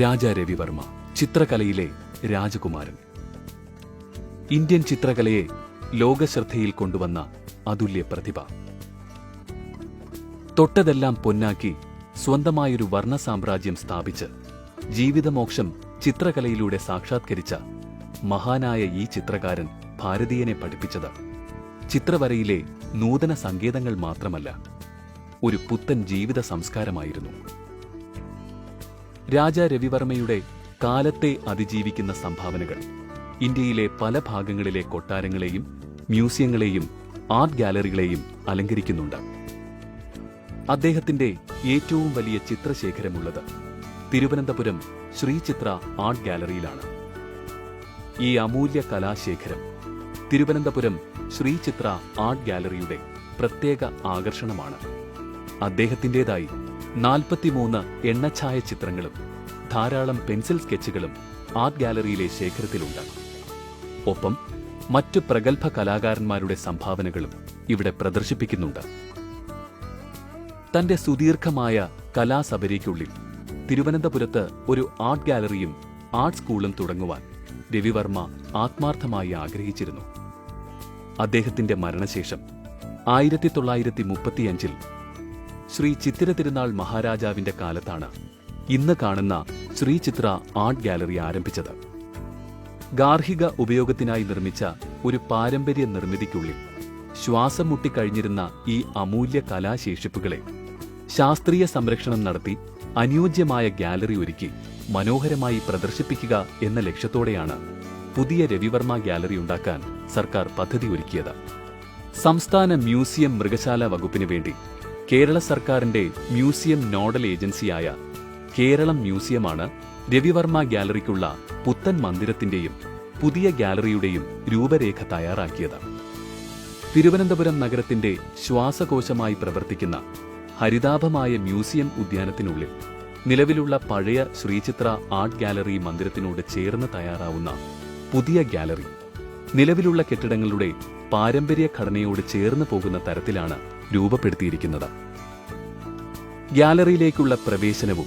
രാജ രവിവർമ്മ ചിത്രകലയിലെ രാജകുമാരൻ. ഇന്ത്യൻ ചിത്രകലയെ ലോകശ്രദ്ധയിൽ കൊണ്ടുവന്ന അതുല്യ പ്രതിഭ. തൊട്ടതെല്ലാം പൊന്നാക്കി സ്വന്തമായൊരു വർണ സാമ്രാജ്യം സ്ഥാപിച്ച് ജീവിതമോക്ഷം ചിത്രകലയിലൂടെ സാക്ഷാത്കരിച്ച മഹാനായ ഈ ചിത്രകാരൻ ഭാരതീയനെ പഠിപ്പിച്ചത് ചിത്രവരയിലെ നൂതന സങ്കേതങ്ങൾ മാത്രമല്ല ഒരു പുത്തൻ ജീവിത സംസ്കാരമായിരുന്നു. രാജ രവിവർമ്മയുടെ കാലത്തെ അതിജീവിക്കുന്ന സംഭാവനകൾ. ഇന്ത്യയിലെ പല ഭാഗങ്ങളിലെ കൊട്ടാരങ്ങളെയും മ്യൂസിയങ്ങളെയും ആർട്ട് ഗാലറികളെയും അലങ്കരിക്കുന്നുണ്ട്. അദ്ദേഹത്തിന്റെ ഏറ്റവും വലിയ ചിത്രശേഖരമുള്ളത് തിരുവനന്തപുരം ശ്രീചിത്ര ആർട്ട് ഗാലറിയിലാണ്. ഈ അമൂല്യ കലാശേഖരം തിരുവനന്തപുരം ശ്രീചിത്ര ആർട്ട് ഗാലറിയുടെ പ്രത്യേക ആകർഷണമാണ്. അദ്ദേഹത്തിന്റെതായി നാൽപ്പത്തിമൂന്ന് എണ്ണഛായ ചിത്രങ്ങളും ധാരാളം പെൻസിൽ സ്കെച്ചുകളും ആർട്ട് ഗാലറിയിലെ ശേഖരത്തിലുണ്ട് ഒപ്പം മറ്റു പ്രഗത്ഭ കലാകാരന്മാരുടെ സംഭാവനകളും ഇവിടെ പ്രദർശിപ്പിക്കുന്നുണ്ട്. തന്റെ സുദീർഘമായ കലാസബരിക്കുള്ളിൽ തിരുവനന്തപുരത്ത് ഒരു ആർട്ട് ഗാലറിയും ആർട്ട് സ്കൂളും തുടങ്ങുവാൻ രവിവർമ്മ ആത്മാർത്ഥമായി ആഗ്രഹിച്ചിരുന്നു. അദ്ദേഹത്തിന്റെ മരണശേഷം ആയിരത്തി തൊള്ളായിരത്തി മുപ്പത്തിയഞ്ചിൽ ശ്രീ ചിത്തിര തിരുനാൾ മഹാരാജാവിന്റെ കാലത്താണ് ഇന്ന് കാണുന്ന ശ്രീ ചിത്ര ആർട്ട് ഗാലറി ആരംഭിച്ചത്. ഗാർഹിക ഉപയോഗത്തിനായി നിർമ്മിച്ച ഒരു പാരമ്പര്യ നിർമ്മിതിക്കുള്ളിൽ ശ്വാസം മുട്ടിക്കഴിഞ്ഞിരുന്ന ഈ അമൂല്യ കലാശേഷിപ്പുകളെ ശാസ്ത്രീയ സംരക്ഷണം നടത്തി അനുയോജ്യമായ ഗാലറി ഒരുക്കി മനോഹരമായി പ്രദർശിപ്പിക്കുക എന്ന ലക്ഷ്യത്തോടെയാണ് പുതിയ രവിവർമ്മ ഗാലറി ഉണ്ടാക്കാൻ സർക്കാർ പദ്ധതി ഒരുക്കിയത്. സംസ്ഥാന മ്യൂസിയം മൃഗശാല വകുപ്പിനു വേണ്ടി കേരള സർക്കാരിന്റെ മ്യൂസിയം നോഡൽ ഏജൻസിയായ കേരളം മ്യൂസിയമാണ് രവിവർമ്മ ഗാലറിക്കുള്ള പുത്തൻ മന്ദിരത്തിന്റെയും പുതിയ ഗാലറിയുടെയും രൂപരേഖ തയ്യാറാക്കിയത്. തിരുവനന്തപുരം നഗരത്തിന്റെ ശ്വാസകോശമായി പ്രവർത്തിക്കുന്ന ഹരിതാഭമായ മ്യൂസിയം ഉദ്യാനത്തിനുള്ളിൽ നിലവിലുള്ള പഴയ ശ്രീചിത്ര ആർട്ട് ഗാലറി മന്ദിരത്തിനോട് ചേർന്ന് തയ്യാറാവുന്ന പുതിയ ഗാലറി നിലവിലുള്ള കെട്ടിടങ്ങളുടെ പാരമ്പര്യ ഘടനയോട് ചേർന്ന് പോകുന്ന തരത്തിലാണ് രൂപപ്പെടുത്തിയിരിക്കുന്നത്. ഗ്യാലറിയിലേക്കുള്ള പ്രവേശനവും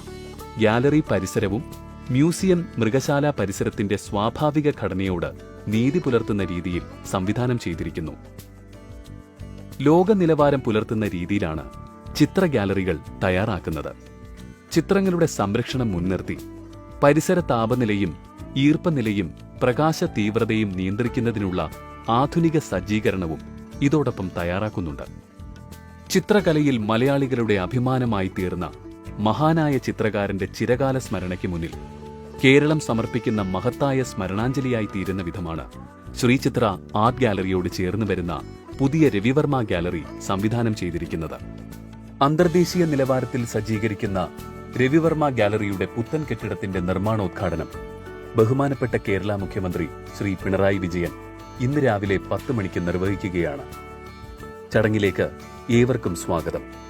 ഗ്യാലറി പരിസരവും മ്യൂസിയം മൃഗശാല പരിസരത്തിന്റെ സ്വാഭാവിക ഘടനയോട് നീതി പുലർത്തുന്ന രീതിയിൽ സംവിധാനം ചെയ്തിരിക്കുന്നു. ലോക നിലവാരം പുലർത്തുന്ന രീതിയിലാണ് ചിത്ര ഗാലറികൾ തയ്യാറാക്കുന്നത്. ചിത്രങ്ങളുടെ സംരക്ഷണം മുൻനിർത്തി പരിസര താപനിലയും ഈർപ്പനിലയും പ്രകാശ തീവ്രതയും നിയന്ത്രിക്കുന്നതിനുള്ള ആധുനിക സജ്ജീകരണവും ഇതോടൊപ്പം തയ്യാറാക്കുന്നുണ്ട്. ചിത്രകലയിൽ മലയാളികളുടെ അഭിമാനമായി തീർന്ന മഹാനായ ചിത്രകാരന്റെ ചിരകാല സ്മരണയ്ക്ക് മുന്നിൽ കേരളം സമർപ്പിക്കുന്ന മഹത്തായ സ്മരണാഞ്ജലിയായി തീരുന്ന വിധമാണ് ശ്രീചിത്ര ആർട്ട് ഗാലറിയോട് ചേർന്ന് വരുന്ന പുതിയ രവിവർമ്മ ഗാലറി സംവിധാനം ചെയ്തിരിക്കുന്നത്. അന്തർദേശീയ നിലവാരത്തിൽ സജ്ജീകരിക്കുന്ന രവിവർമ്മ ഗാലറിയുടെ പുത്തൻ കെട്ടിടത്തിന്റെ നിർമ്മാണോദ്ഘാടനം ബഹുമാനപ്പെട്ട കേരള മുഖ്യമന്ത്രി ശ്രീ പിണറായി വിജയൻ ഇന്ന് രാവിലെ പത്ത് മണിക്ക് നിർവഹിക്കുകയാണ്. ചടങ്ങിലേക്ക് ഏവർക്കും സ്വാഗതം.